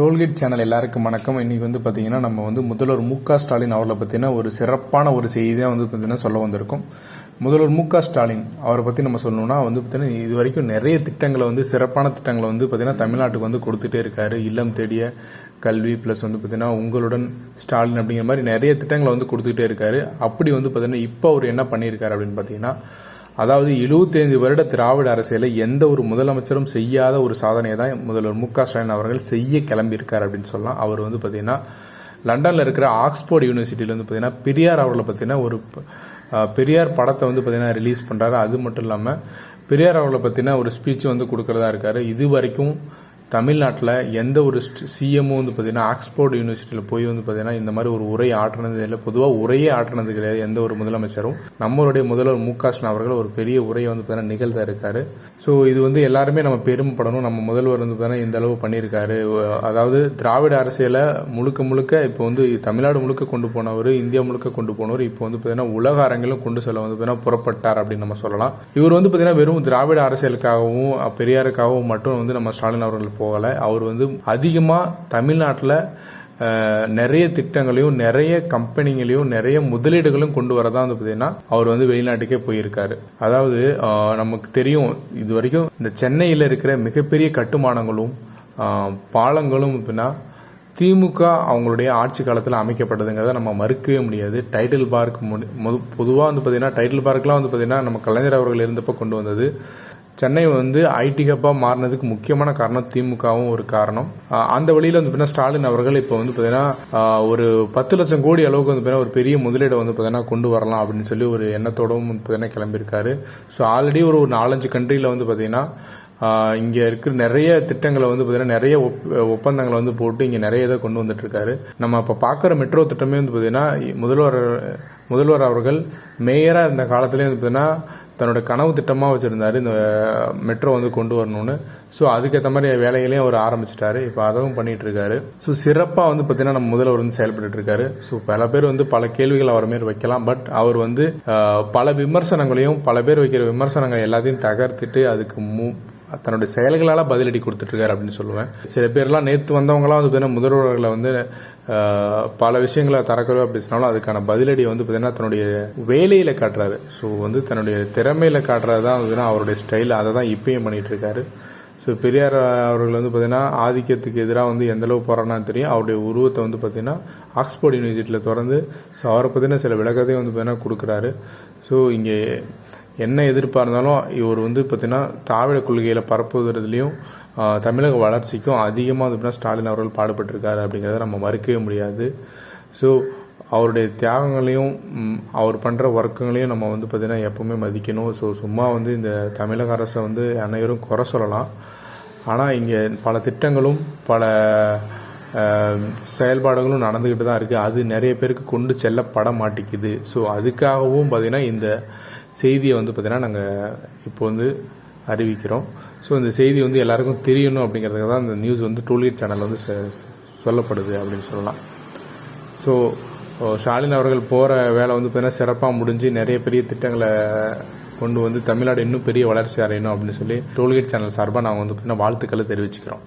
Tollgate channel எல்லாருக்கும் வணக்கம். இன்னைக்கு வந்து பார்த்தீங்கன்னா நம்ம வந்து முதல்வர் மு க ஸ்டாலின் அவர்களை பற்றின ஒரு சிறப்பான ஒரு செய்தியாக வந்து பார்த்தீங்கன்னா சொல்ல வந்திருக்கும். முதல்வர் மு க ஸ்டாலின் அவரை பற்றி நம்ம சொல்லணும்னா வந்து பார்த்தீங்கன்னா இது வரைக்கும் நிறைய திட்டங்களை வந்து சிறப்பான திட்டங்களை வந்து பார்த்தீங்கன்னா தமிழ்நாட்டுக்கு வந்து கொடுத்துட்டே இருக்காரு. இல்லம் தேடிய கல்வி ப்ளஸ் வந்து பார்த்தீங்கன்னா உங்களுடன் ஸ்டாலின் அப்படிங்கிற மாதிரி நிறைய திட்டங்களை வந்து கொடுத்துக்கிட்டே இருக்காரு. அப்படி வந்து பார்த்தீங்கன்னா இப்போ அவர் என்ன பண்ணியிருக்காரு அப்படின்னு பார்த்தீங்கன்னா அதாவது 75 வருட திராவிட அரசியலில் எந்த ஒரு முதலமைச்சரும் செய்யாத ஒரு சாதனையை தான் முதல்வர் மு க ஸ்டாலின் அவர்கள் செய்ய கிளம்பியிருக்கார் அப்படின்னு சொல்லலாம். அவர் வந்து பார்த்தீங்கன்னா லண்டனில் இருக்கிற ஆக்ஸ்போர்ட் யூனிவர்சிட்டியில் வந்து பார்த்தீங்கன்னா பெரியார் அவர்களை பார்த்தீங்கன்னா ஒரு பெரியார் படத்தை வந்து பார்த்தீங்கன்னா ரிலீஸ் பண்ணுறாரு அது மட்டும் இல்லாமல் பெரியார் அவர்களை பற்றின ஒரு ஸ்பீச் வந்து கொடுக்கறதா இருக்காரு. இது வரைக்கும் தமிழ்நாட்டில் எந்த ஒரு சிஎம்மும் வந்து பார்த்தீங்கன்னா ஆக்ஸ்போர்ட் யூனிவர்சிட்டியில் போய் வந்து பார்த்தீங்கன்னா இந்த மாதிரி ஒரு உரை ஆற்றினது இல்லை. பொதுவாக உரையே ஆற்றினது கிடையாது எந்த ஒரு முதலமைச்சரும். நம்மளுடைய முதல்வர் மு க ஸ்டாலின் அவர்கள் ஒரு பெரிய உரையை வந்து பார்த்தீங்கன்னா நிகழ்த்த இருக்காரு. ஸோ இது வந்து எல்லாருமே நம்ம பெருமைப்படணும். நம்ம முதல்வர் வந்து பார்த்தீங்கன்னா இந்த அளவு பண்ணியிருக்காரு. அதாவது திராவிட அரசியலை முழுக்க முழுக்க இப்போ வந்து தமிழ்நாடு முழுக்க கொண்டு போனவர் இந்தியா முழுக்க கொண்டு போனவர் இப்போ வந்து பார்த்தீங்கன்னா உலக அரங்கிலும் கொண்டு செல்ல வந்து பார்த்தீங்கன்னா புறப்பட்டார் அப்படின்னு நம்ம சொல்லலாம். இவர் வந்து பார்த்தீங்கன்னா வெறும் திராவிட அரசியலுக்காகவும் பெரியாருக்காகவும் மட்டும் வந்து நம்ம ஸ்டாலின் அவர்கள் போகலை. அவர் வந்து அதிகமாக தமிழ்நாட்டில் நிறைய திட்டங்களையும் நிறைய கம்பெனிகளையும் நிறைய முதலீடுகளும் கொண்டு வரதான் வந்து பார்த்தீங்கன்னா அவர் வந்து வெளிநாட்டுக்கே போயிருக்காரு. அதாவது நமக்கு தெரியும் இது வரைக்கும் இந்த சென்னையில் இருக்கிற மிகப்பெரிய கட்டுமானங்களும் பாலங்களும் அப்படின்னா திமுக அவங்களுடைய ஆட்சி காலத்தில் அமைக்கப்பட்டதுங்கிறத நம்ம மறுக்கவே முடியாது. டைட்டில் பார்க் பொதுவாக வந்து பார்த்தீங்கன்னா டைட்டில் பார்க்லாம் வந்து பார்த்தீங்கன்னா நம்ம கலைஞர் அவர்கள் இருந்தப்போ கொண்டு வந்தது. சென்னை வந்து ஐடி ஹப்பாக மாறினதுக்கு முக்கியமான காரணம் திமுகவும் ஒரு காரணம். அந்த வழியில் வந்து பார்த்தீங்கன்னா ஸ்டாலின் அவர்கள் இப்போ வந்து பார்த்தீங்கன்னா ஒரு பத்து லட்சம் கோடி அளவுக்கு வந்து பார்த்தீங்கன்னா ஒரு பெரிய முதலீடை வந்து பார்த்தீங்கன்னா கொண்டு வரலாம் அப்படின்னு சொல்லி ஒரு எண்ணத்தோடவும் பார்த்தீங்கன்னா கிளம்பியிருக்காரு. ஸோ ஆல்ரெடி ஒரு ஒரு நாலஞ்சு கண்ட்ரியில் வந்து பார்த்தீங்கன்னா இங்கே இருக்கிற நிறைய திட்டங்களை வந்து பார்த்தீங்கன்னா நிறைய ஒப்- ஒப்பந்தங்களை வந்து போட்டு இங்கே நிறைய இதை கொண்டு வந்துட்டு இருக்காரு நம்ம இப்போ பார்க்குற மெட்ரோ திட்டமே வந்து பார்த்தீங்கன்னா முதல்வர் முதல்வர் அவர்கள் மேயராக இருந்த காலத்திலே வந்து பார்த்தீங்கன்னா தன்னோட கனவு திட்டமாக வச்சுருந்தார். இந்த மெட்ரோ வந்து கொண்டு வரணும்னு. ஸோ அதுக்கேற்ற மாதிரி வேலைகளையும் அவர் ஆரம்பிச்சிட்டாரு. இப்போ அதுவும் பண்ணிகிட்ருக்காரு ஸோ சிறப்பாக வந்து பார்த்தீங்கன்னா நம்ம முதல்வர் வந்து செயல்பட்டு இருக்காரு ஸோ பல பேர் வந்து பல கேள்விகள் அவர் மாரி வைக்கலாம். பட் அவர் வந்து பல விமர்சனங்களையும் பல பேர் வைக்கிற விமர்சனங்கள் எல்லாத்தையும் தகர்த்துட்டு அதுக்கு மு தன்னுடைய செயல்களால் பதிலடி கொடுத்துட்ருக்காரு அப்படின்னு சொல்லுவேன். சில பேர்லாம் நேற்று வந்தவங்களாம் வந்து பார்த்தீங்கன்னா முதல்வர்களை வந்து பல விஷயங்களை தரக்குறவா பேசினாலும் அதுக்கான பதிலடி வந்து பார்த்தீங்கன்னா தன்னுடைய வேலையில் காட்டுறாரு. ஸோ வந்து தன்னுடைய திறமையில் காட்டுறது தான் வந்து அவருடைய ஸ்டைல் அதை தான் இப்பயும் பண்ணிகிட்டு இருக்காரு ஸோ பெரியார் அவர்கள் வந்து பார்த்தீங்கன்னா ஆதிக்கத்துக்கு எதிராக வந்து எந்தளவு அளவு தெரியும். அவருடைய உருவத்தை வந்து பார்த்தீங்கன்னா ஆக்ஸ்போர்ட் யூனிவர்சிட்டியில் திறந்து ஸோ அவரை பற்றின சில விளக்கத்தையும் வந்து பார்த்தீங்கன்னா கொடுக்குறாரு. ஸோ இங்கே என்ன எதிர்ப்பாக இருந்தாலும் இவர் வந்து பார்த்திங்கன்னா திராவிட கொள்கையில் பரப்புவதுலையும் தமிழக வளர்ச்சிக்கும் அதிகமாக வந்து பார்த்தீங்கன்னா ஸ்டாலின் அவர்கள் பாடுபட்டிருக்காரு அப்படிங்கிறத நம்ம மறுக்கவே முடியாது. ஸோ அவருடைய தியாகங்களையும் அவர் பண்ணுற ஒர்க்குங்களையும் நம்ம வந்து பார்த்தீங்கன்னா எப்பவுமே மதிக்கணும். ஸோ சும்மா வந்து இந்த தமிழக அரசை வந்து அனைவரும் குறை சொல்லலாம். ஆனால் இங்கே பல திட்டங்களும் பல செயல்பாடுகளும் நடந்துக்கிட்டு தான் இருக்குது அது நிறைய பேருக்கு கொண்டு செல்லப்பட மாட்டேங்குது. ஸோ அதுக்காகவும் பார்த்திங்கன்னா இந்த செய்தியை வந்து பார்த்தீங்கன்னா நாங்கள் இப்போ வந்து அறிவிக்கிறோம். ஸோ இந்த செய்தி வந்து எல்லாருக்கும் தெரியணும் அப்படிங்கிறதுக்கு தான் இந்த நியூஸ் வந்து டூலிட் சேனல் வந்து சொல்லப்படுது அப்படின்னு சொல்லலாம். ஸோ ஸ்டாலின் அவர்கள் போகிற வேலை வந்து பார்த்தீங்கன்னா சிறப்பாக முடிஞ்சு நிறைய பெரிய திட்டங்களை கொண்டு வந்து தமிழ்நாடு இன்னும் பெரிய வளர்ச்சி அடையணும் அப்படின்னு சொல்லி டோல்கேட் சேனல் சார்பாக நாங்கள் வந்து பார்த்தீங்கன்னா வாழ்த்துக்களை தெரிவிச்சுக்கிறோம்.